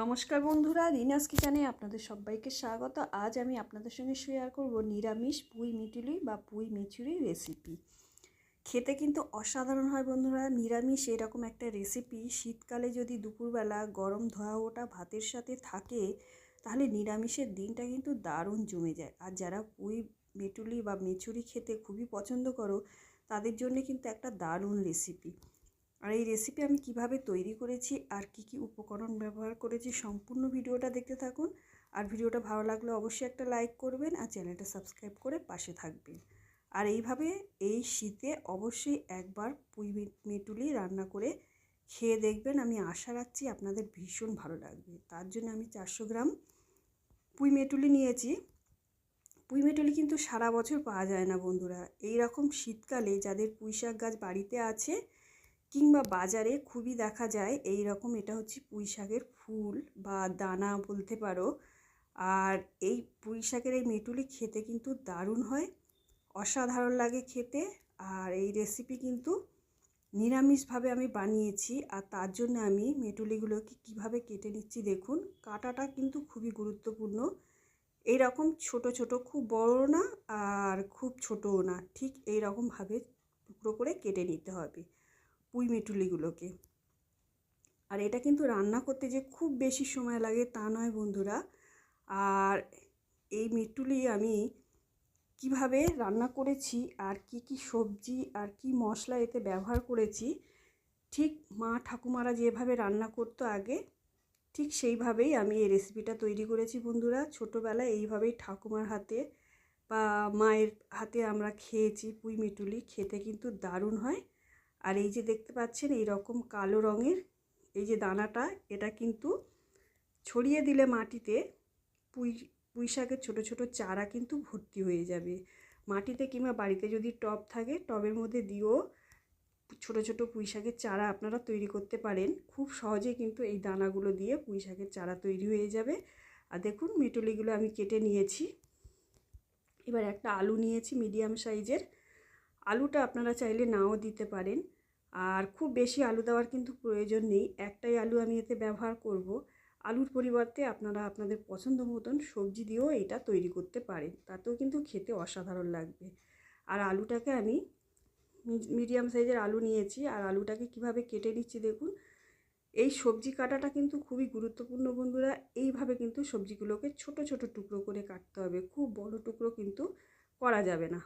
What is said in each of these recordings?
নমস্কার বন্ধুরা, রিনাস কিচেনে আপনাদের সবাইকে স্বাগত। আজ আমি আপনাদের সঙ্গে শেয়ার করব নিরামিষ পুঁই মিটুলি বা পুঁই মিচুরি রেসিপি খেতে কিন্তু অসাধারণ হয় বন্ধুরা, নিরামিষ এরকম একটা রেসিপি শীতকালে যদি দুপুরবেলা গরম ধোয়া ওটা ভাতের সাথে থাকে, তাহলে নিরামিষের দিনটা কিন্তু দারুণ জমে যায়। আর যারা পুঁই মেটুলি বা মেচুরি খেতে খুবই পছন্দ করো, তাদের জন্য কিন্তু একটা দারুণ রেসিপি আর এই রেসিপি আমি কীভাবে তৈরি করেছি আর কি কি উপকরণ ব্যবহার করেছি সম্পূর্ণ ভিডিওটা দেখতে থাকুন। আর ভিডিওটা ভালো লাগলে অবশ্যই একটা লাইক করবেন আর চ্যানেলটা সাবস্ক্রাইব করে পাশে থাকবেন। আর এইভাবে এই শীতে অবশ্যই একবার পুঁই মেটুলি রান্না করে খেয়ে দেখবেন। আমি আশা রাখছি আপনাদের ভীষণ ভালো লাগবে। তার জন্য আমি চারশো গ্রাম পুঁই মেটুলি নিয়েছি। পুঁই মেটুলি কিন্তু সারা বছর পাওয়া যায় না বন্ধুরা। এই রকম শীতকালে যাদের পুঁই শাক গাছ বাড়িতে আছে কিংবা বাজারে খুবই দেখা যায় এই রকম, এটা হচ্ছে পুঁই শাকের ফুল বা দানা বলতে পারো। আর এই পুঁই শাকের এই মেটুলি খেতে কিন্তু দারুণ হয়, অসাধারণ লাগে খেতে। আর এই রেসিপি কিন্তু নিরামিষভাবে আমি বানিয়েছি আর তার জন্য আমি মেটুলিগুলোকে কীভাবে কেটে নিচ্ছি দেখুন, কাটাটা কিন্তু খুবই গুরুত্বপূর্ণ। এই রকম ছোট ছোট, খুব বড় না আর খুব ছোটও না, ঠিক এই রকমভাবে টুকরো করে কেটে নিতে হবে। পুঁই মেটুলিগুলোকে। আর এটা কিন্তু রান্না করতে যে খুব বেশি সময় লাগে তা নয় বন্ধুরা। আর এই মেটুলি আমি কীভাবে রান্না করেছি, আর কি কি সবজি, আর কি মশলা এতে ব্যবহার করেছি, ঠিক মা ঠাকুমারা যেভাবে রান্না করতো আগে, ঠিক সেইভাবেই আমি এই রেসিপিটা তৈরি করেছি বন্ধুরা। ছোটোবেলায় এইভাবেই ঠাকুমার হাতে বা মায়ের হাতে আমরা খেয়েছি পুঁই মিটুলি, খেতে কিন্তু দারুণ হয়। আর এই যে দেখতে পাচ্ছেন এই রকম কালো রঙের এই যে দানাটা, এটা কিন্তু ছড়িয়ে দিলে মাটিতে পুঁই পুঁই শাকের ছোটো ছোটো চারা কিন্তু ভর্তি হয়ে যাবে। মাটিতে কিংবা বাড়িতে যদি টব থাকে, টবের মধ্যে দিয়েও ছোটো ছোটো পুঁই শাকের চারা আপনারা তৈরি করতে পারেন। খুব সহজে কিন্তু এই দানাগুলো দিয়ে পুঁই শাকের চারা তৈরি হয়ে যাবে। আর দেখুন, মেটুলিগুলো আমি কেটে নিয়েছি। এবার একটা আলু নিয়েছি, মিডিয়াম সাইজের। আলুটা আপনারা চাইলে নাও দিতে পারেন। আর খুব বেশি আলু দেওয়ার কিন্তু প্রয়োজন নেই। একটাই আলু আমি এতে ব্যবহার করব। আলুর পরিবর্তে আপনারা আপনাদের পছন্দ মতন সবজি দিয়েও এটা তৈরি করতে পারেন। তাতেও কিন্তু খেতে অসাধারণ লাগবে। আর আলুটাকে আমি মিডিয়াম সাইজের আলু নিয়েছি। আর আলুটাকে কীভাবে কেটে নিচ্ছি দেখুন। এই সবজি কাটাটা কিন্তু খুবই গুরুত্বপূর্ণ বন্ধুরা। এইভাবে কিন্তু সবজিগুলোকে ছোট ছোট টুকরো করে কাটতে হবে। খুব বড় টুকরো কিন্তু করা যাবে না।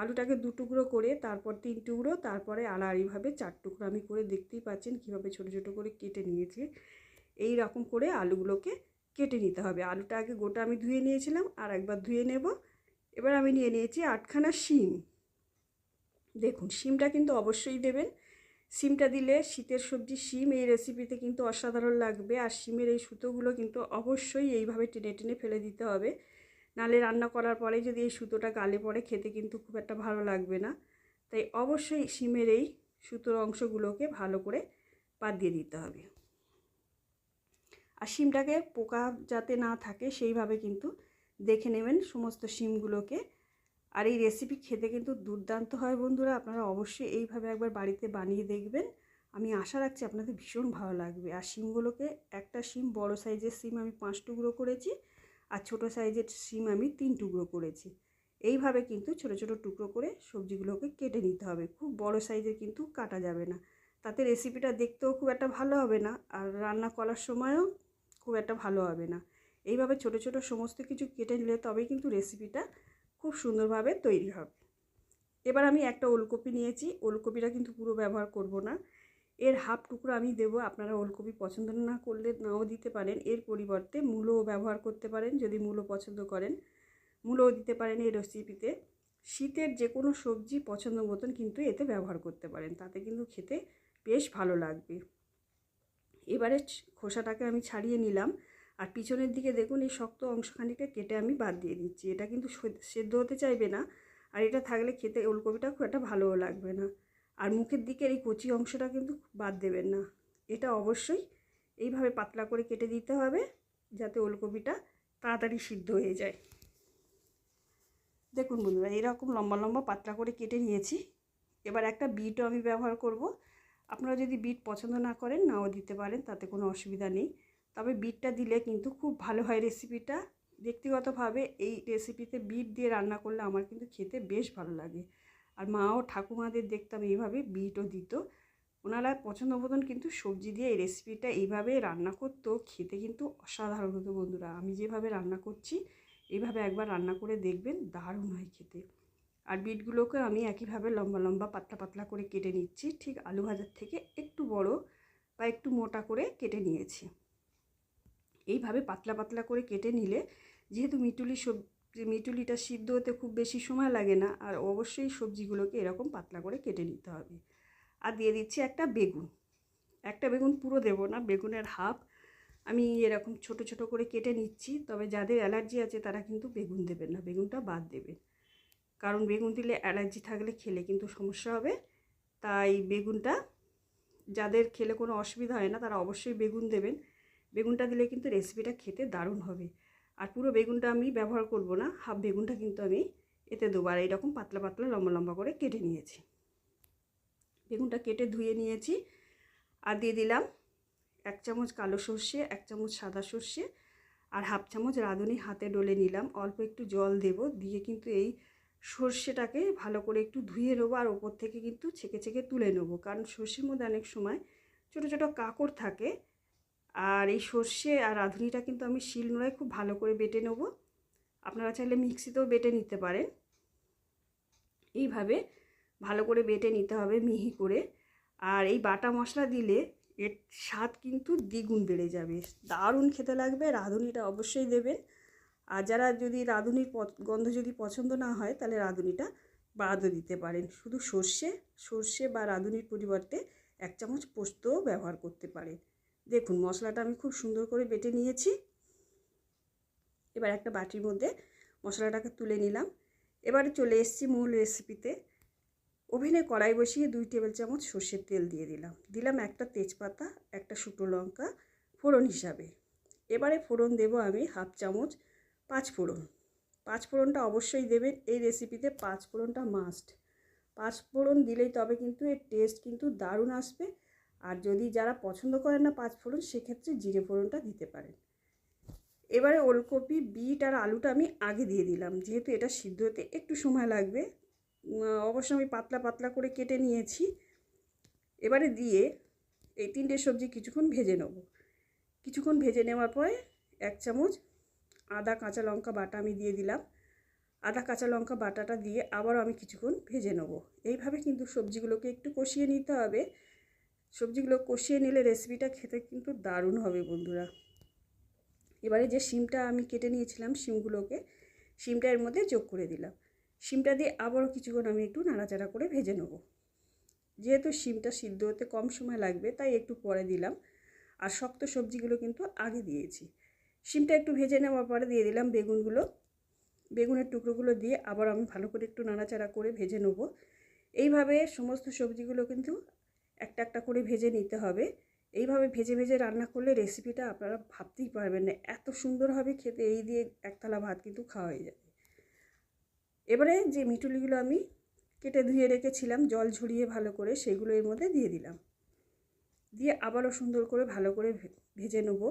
আলুটাকে দু টুকরো করে, তারপর তিন টুকরো, তারপরে আড়াআড়িভাবে চার টুকরো আমি করে দেখতেই পাচ্ছেন কীভাবে ছোটো ছোটো করে কেটে নিয়েছি। এই রকম করে আলুগুলোকে কেটে নিতে হবে। আলুটা আগে গোটা আমি ধুয়ে নিয়েছিলাম, আর একবার ধুয়ে নেব। এবার আমি নিয়ে নিয়েছি আটখানা শিম। দেখুন, শিমটা কিন্তু অবশ্যই দেবেন। শিমটা দিলে শীতের সবজি, শিম এই রেসিপিতে কিন্তু অসাধারণ লাগবে। আর শিমের এই সুতোগুলো কিন্তু অবশ্যই এইভাবে টেনে টেনে ফেলে দিতে হবে। নালে রান্না করার পরে যদি এই সুতোটা গালে পড়ে, খেতে কিন্তু খুব একটা ভালো লাগবে না। তাই অবশ্যই সিমের এই সুতোর অংশগুলোকে ভালো করে বাদ দিয়ে দিতে হবে। আর সিমটাকে পোকা যাতে না থাকে, সেইভাবে কিন্তু দেখে নেবেন সমস্ত সিমগুলোকে আর এই রেসিপি খেতে কিন্তু দুর্দান্ত হয় বন্ধুরা, আপনারা অবশ্যই এইভাবে একবার বাড়িতে বানিয়ে দেখবেন। আমি আশা রাখছি আপনাদের ভীষণ ভালো লাগবে। আর সিমগুলোকে একটা সিম বড় সাইজের সিম আমি পাঁচ টুকরো করেছি। আর ছোট সাইজের শিম আমি তিন টুকরো করেছি। এইভাবে কিন্তু ছোট ছোট টুকরো করে সবজিগুলোকে কেটে নিতে হবে। খুব বড় সাইজের কিন্তু কাটা যাবে না। তাতে রেসিপিটা দেখতেও খুব একটা ভালো হবে না আর রান্না করার সময়ও খুব একটা ভালো হবে না। এইভাবে ছোট ছোট সমস্ত কিছু কেটে নিলে তবেই কিন্তু রেসিপিটা খুব সুন্দরভাবে তৈরি হবে। এবার আমি একটা ওলকপি নিয়েছি। ওলকপিটা কিন্তু পুরো ব্যবহার করব না। এর হাফ টুকরো আমি দেব, আপনারা ওলকপি পছন্দ না করলে নাও দিতে পারেন। এর পরিবর্তে মূলও ব্যবহার করতে পারেন যদি মূলো পছন্দ করেন। মূলও দিতে পারেন এই রেসিপিতে শীতের যে কোনো সবজি পছন্দ মতন কিন্তু এতে ব্যবহার করতে পারেন, তাতে কিন্তু খেতে বেশ ভালো লাগবে। এবারে খোসাটাকে আমি ছাড়িয়ে নিলাম। আর পিছনের দিকে দেখুন এই শক্ত অংশখানিকে কেটে আমি বাদ দিয়ে দিচ্ছি। এটা কিন্তু সেদ্ধ হতে চাইবে না। আর এটা থাকলে খেতে ওলকপিটা খুব একটা ভালোও লাগবে না। আর মুখের দিকের এই কচি অংশটা কিন্তু বাদ দেবেন না। এটা অবশ্যই এইভাবে পাতলা করে কেটে দিতে হবে যাতে ওলকপিটা তাড়াতাড়ি সিদ্ধ হয়ে যায়। দেখুন বন্ধুরা, এরকম লম্বা লম্বা পাতলা করে কেটে নিয়েছি। এবার একটা বিটও আমি ব্যবহার করব। আপনারা যদি বিট পছন্দ না করেন, নাও দিতে পারেন, তাতে কোনো অসুবিধা নেই। তবে বিটটা দিলে কিন্তু খুব ভালো হয় রেসিপিটা। ব্যক্তিগতভাবে এই রেসিপিতে বিট দিয়ে রান্না করলে আমার কিন্তু খেতে বেশ ভালো লাগে। আর মা ও ঠাকুমাদের দেখতাম এইভাবে বিটও দিত। ওনারা পছন্দ মতন কিন্তু সবজি দিয়ে এই রেসিপিটা এইভাবে রান্না করতো। খেতে কিন্তু অসাধারণ হতো বন্ধুরা। আমি যেভাবে রান্না করছি, এইভাবে একবার রান্না করে দেখবেন, দারুণ হয় খেতে। আর বিটগুলোকে আমি একইভাবে লম্বা লম্বা, পাতলা পাতলা করে কেটে নিচ্ছি। ঠিক আলু ভাজার থেকে একটু বড় বা একটু মোটা করে কেটে নিয়েছি। এইভাবে পাতলা পাতলা করে কেটে নিলে, যেহেতু মিটুলি সবজি মিটুলিটা সিদ্ধ হতে খুব বেশি সময় লাগে না, আর অবশ্যই সবজিগুলোকে এরকম পাতলা করে কেটে নিতে হবে। আর দিয়ে দিচ্ছি একটা বেগুন। একটা বেগুন পুরো দেবো না, বেগুনের হাফ। আমি এরকম ছোট ছোট করে কেটে নিচ্ছি, তবে যাদের অ্যালার্জি আছে তারা কিন্তু বেগুন দেবেন না, বেগুনটা বাদ দেবেন। কারণ বেগুন দিলে অ্যালার্জি থাকলে খেলে কিন্তু সমস্যা হবে। তাই বেগুনটা যাদের খেলে কোনো অসুবিধা হয় না, তারা অবশ্যই বেগুন দেবেন। বেগুনটা দিলে কিন্তু রেসিপিটা খেতে দারুণ হবে। আর পুরো বেগুনটা আমি ব্যবহার করব না, হাফ বেগুনটা কিন্তু আমি এতে দেবো। আর এইরকম পাতলা পাতলা লম্বা লম্বা করে কেটে নিয়েছি। বেগুনটা কেটে ধুয়ে নিয়েছি আর দিয়ে দিলাম এক চামচ কালো সর্ষে, এক চামচ সাদা সর্ষে আর হাফ চামচ রাঁধুনি হাতে ডলে নিলাম। অল্প একটু জল দেব, দিয়ে কিন্তু এই সর্ষেটাকে ভালো করে একটু ধুয়ে নেব আর ওপর থেকে কিন্তু ছেঁকে ছেঁকে তুলে নেব। কারণ সর্ষের মধ্যে অনেক সময় ছোটো ছোটো কাঁকড় থাকে আর এই সর্ষে আর রাঁধুনিটা কিন্তু আমি শিল নোড়ায় খুব ভালো করে বেটে নেব। আপনারা চাইলে মিক্সিতেও বেটে নিতে পারেন। এইভাবে ভালো করে বেটে নিতে হবে মিহি করে। আর এই বাটা মশলা দিলে এর স্বাদ কিন্তু দ্বিগুণ বেড়ে যাবে। দারুণ খেতে লাগবে, রাঁধুনিটা অবশ্যই দেবেন। আর যারা যদি রাঁধুনির গন্ধ যদি পছন্দ না হয়, তাহলে রাঁধুনিটা বাদও দিতে পারেন। শুধু সর্ষে সর্ষে বা রাঁধুনির পরিবর্তে এক চামচ পোস্তও ব্যবহার করতে পারেন। দেখুন, মশলাটা আমি খুব সুন্দর করে বেটে নিয়েছি। এবার একটা বাটির মধ্যে মশলাটাকে তুলে নিলাম। এবারে চলে এসেছি মূল রেসিপিতে ওভেনে কড়াই বসিয়ে দুই টেবিল চামচ সর্ষের তেল দিয়ে দিলাম। দিলাম একটা তেজপাতা, একটা শুকনো লঙ্কা, ফোড়ন হিসাবে। এবারে ফোড়ন দেব আমি হাফ চামচ পাঁচ ফোড়ন। পাঁচ ফোড়নটা অবশ্যই দেবেন, এই রেসিপিতে পাঁচ ফোড়নটা মাস্ট পাঁচ ফোড়ন দিলেই তবে কিন্তু এর টেস্ট কিন্তু দারুণ আসবে। আর যদি যারা পছন্দ করেন না পাঁচ ফোড়ন, সেক্ষেত্রে জিরে ফোড়নটা দিতে পারেন। এবারে ওলকপি, বিট আর আলুটা আমি আগে দিয়ে দিলাম। যেহেতু এটা সিদ্ধ হতে একটু সময় লাগবে অবশ্য আমি পাতলা পাতলা করে কেটে নিয়েছি। এবারে দিয়ে এই তিনটে সবজি কিছুক্ষণ ভেজে নেব। কিছুক্ষণ ভেজে নেওয়ার পরে এক চামচ আদা, কাঁচা লঙ্কা বাটা আমি দিয়ে দিলাম। আদা, কাঁচা লঙ্কা বাটাটা দিয়ে আবারও আমি কিছুক্ষণ ভেজে নেব। এইভাবে কিন্তু সবজিগুলোকে একটু কষিয়ে নিতে হবে। সবজিগুলো কষিয়ে নিলে রেসিপিটা খেতে কিন্তু দারুণ হবে বন্ধুরা। এবারে যে শিমটা আমি কেটে নিয়েছিলাম শিমগুলোকে, শিমটা এর মধ্যে যোগ করে দিলাম। শিমটা দিয়ে আবারও কিছুক্ষণ আমি একটু নাড়াচাড়া করে ভেজে নেব। যেহেতু শিমটা সিদ্ধ হতে কম সময় লাগবে, তাই একটু পরে দিলাম। আর শক্ত সবজিগুলো কিন্তু আগে দিয়েছি। শিমটা একটু ভেজে নেওয়ার পরে দিয়ে দিলাম বেগুনগুলো। বেগুনের টুকরোগুলো দিয়ে আবার আমি ভালো করে একটু নাড়াচাড়া করে ভেজে নেব। এইভাবে সমস্ত সবজিগুলো কিন্তু একটা একটা করে ভেজে নিতে হবে। এইভাবে ভেজে ভেজে রান্না করলে রেসিপিটা আপনারা ভাবতেই পারবেন না। এত সুন্দর হবে খেতে, এই দিয়ে একতলা ভাত কিন্তু খাওয়া হয়ে যাবে। এবারে যে মিটুলিগুলো আমি কেটে ধুয়ে রেখেছিলাম, জল ঝরিয়ে ভালো করে সেগুলো এর মধ্যে দিয়ে দিলাম। দিয়ে আবারও সুন্দর করে ভালো করে ভেজে নেব।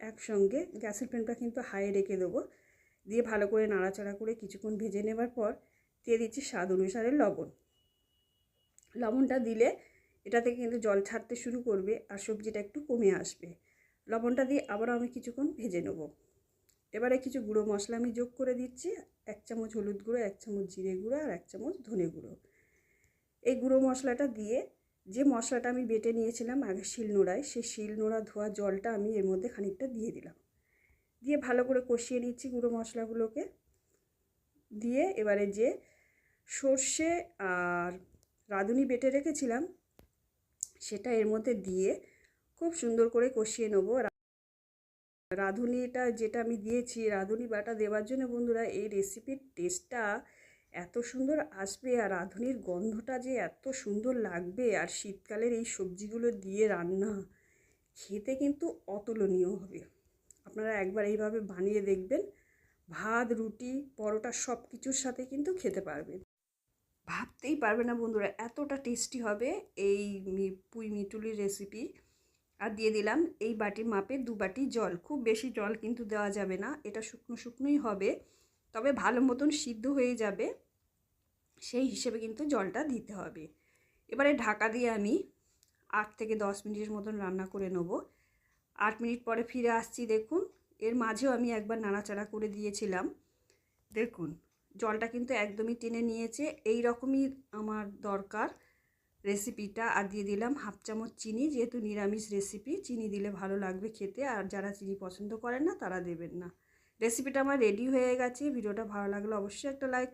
একসঙ্গে গ্যাসের ফ্লেমটা কিন্তু হাইয়ে রেখে দেবো। দিয়ে ভালো করে নাড়াচাড়া করে কিছুক্ষণ ভেজে নেবার পর, দিয়ে দিচ্ছি স্বাদ অনুসারে লবণ। লবণটা দিলে এটা থেকে কিন্তু জল ছাড়তে শুরু করবে আর সবজিটা একটু কমে আসবে। লবণটা দিয়ে আবারও আমি কিছুক্ষণ ভেজে নেব। এবারে কিছু গুঁড়ো মশলা আমি যোগ করে দিচ্ছি। এক চামচ হলুদ গুঁড়ো, এক চামচ জিরে গুঁড়ো আর এক চামচ ধনে গুঁড়ো। এই গুঁড়ো মশলাটা দিয়ে যে মশলাটা আমি বেটে নিয়েছিলাম আগে শিলনোড়ায় সেই শিলনোড়া ধোয়া জলটা আমি এর মধ্যে খানিকটা দিয়ে দিলাম। দিয়ে ভালো করে কষিয়ে নিচ্ছি গুঁড়ো মশলাগুলোকে। দিয়ে এবারে যে সর্ষে আর রাঁধুনি বেটে রেখেছিলাম সেটা এর মধ্যে দিয়ে খুব সুন্দর করে কষিয়ে নেব। রাঁধুনিটা যেটা আমি দিয়েছি, রাঁধুনি বাটা দেওয়ার জন্য বন্ধুরা এই রেসিপির টেস্টটা এত সুন্দর আসবে আর রাঁধুনির গন্ধটা যে এত সুন্দর লাগবে আর শীতকালের এই সবজিগুলো দিয়ে রান্না খেতে কিন্তু অতুলনীয় হবে। আপনারা একবার এইভাবে বানিয়ে দেখবেন, ভাত, রুটি, পরোটা সব কিছুর সাথে কিন্তু খেতে পারবেন। ভাবতেই পারবে না বন্ধুরা, এতটা টেস্টি হবে এই পুঁই মিটুলির রেসিপি আর দিয়ে দিলাম এই বাটির মাপে দু বাটি জল, খুব বেশি জল কিন্তু দেওয়া যাবে না, এটা শুকনো শুকনোই হবে, তবে ভালো মতন সিদ্ধ হয়ে যাবে, সেই হিসেবে কিন্তু জলটা দিতে হবে। এবারে ঢাকা দিয়ে আমি আট থেকে দশ মিনিটের মতন রান্না করে নেব। আট মিনিট পরে ফিরে আসছি, দেখুন, এর মাঝেও আমি একবার নাড়াচাড়া করে দিয়েছিলাম, দেখুন। জলটা কিন্তু একদমই টেনে নিয়েছে। এই রকমই আমার দরকার রেসিপিটা আর দিয়ে দিলাম হাফ চামচ চিনি, যেহেতু নিরামিষ রেসিপি চিনি দিলে ভালো লাগবে খেতে। আর যারা চিনি পছন্দ করেন না, তারা দেবেন না। রেসিপিটা আমার রেডি হয়ে গেছে। ভিডিওটা ভালো লাগলে অবশ্যই একটা লাইক